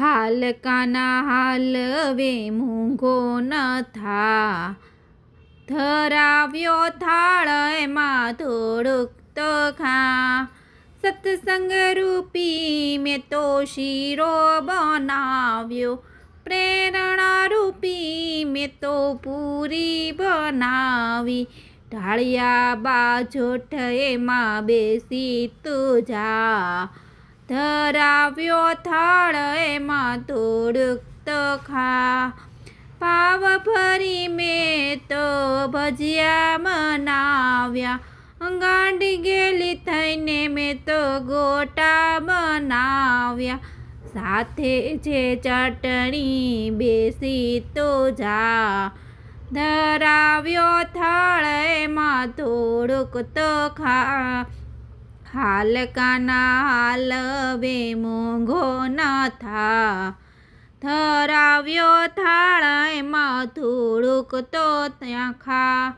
હાલ કાના હાલ વે મૂંઘો ન થા. ધરાવ્યો થાળ એમાં થોડુંક તો ખા. સત્સંગ રૂપી મેં તો શીરો બનાવ્યો. પ્રેરણા રૂપી મેં તો પૂરી બનાવી. ઢાળિયા બાજોઠ એમાં બેસી તું જા. ધરાવ્યો થાળ એમાં થોડુંક તો ખા. પાવ ફરી મેં તો ભજીયા મનાવ્યા. ગાંડી ગેલી થઈને મેં તો ગોટા બનાવ્યા સાથે જે ચટણી બેસી તો જા. ધરાવ્યો થાળ એમાં થોડુંક તો ખા. હાલ કાના હાલ વે મોંઘો ન થા. ધરાવ્યો થાળાયમાં થોડુંક તો ત્યાં ખા.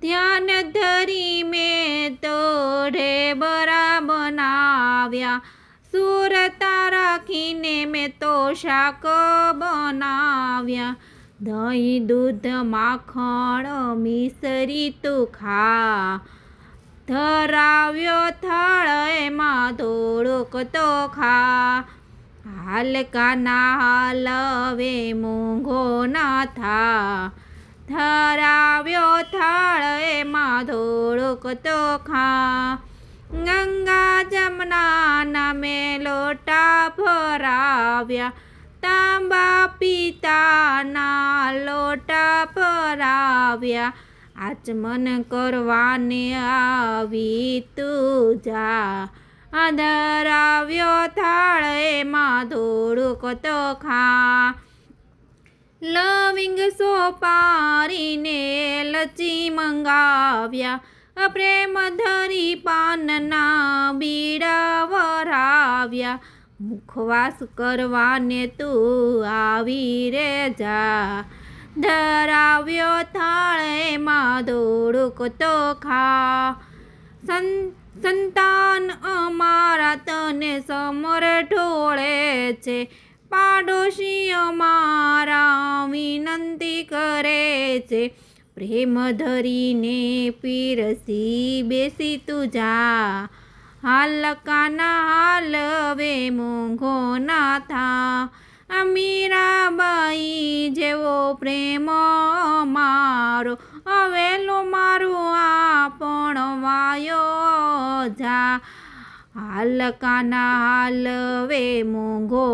ધ્યાન ધરી મેં તો ઢેબરા બનાવ્યા સુરતા રાખીને મેં તો શાક બનાવ્યા. દહીં, દૂધ, માખણ મિસરી તું ખા. ધરાવ્યો થાળ એમાં થોડુંક તો ખા હાલકા ના હાલ વે મૂંઘો ના થા. ધરાવ્યો થાળ એમાં થોડુંક તો ખા ગંગા જમના નામે લોટા ભરાવ્યા. તાંબા પિતાના લોટા ભરાવ્યા. આચમન કરવાને આવી તું જા. આધરાવ્યો થાળ એમાં થોડુંક તો ખા લવિંગ સોપારીને લચી મંગાવ્યા. પ્રેમ ધરી પાનના બીડા વરાવ્યા. મુખવાસ કરવાને તું આવી રે જા. ધરાવ્યો થાળે એમાં થોડુંક તો ખા સંતાન અમારા તને સમર ઢોળે છે. પાડોશી અમારા વિનંતી કરે છે. પ્રેમ ધરીને પીરસી બેસી તું જા. હાલ કાના હાલ વે મોંઘો ના થા મીરાબાઈ જેવો પ્રેમ મારો. અવેલો મારું આપણ વાયો જા. હાલ કાના હાલ વે મોંઘો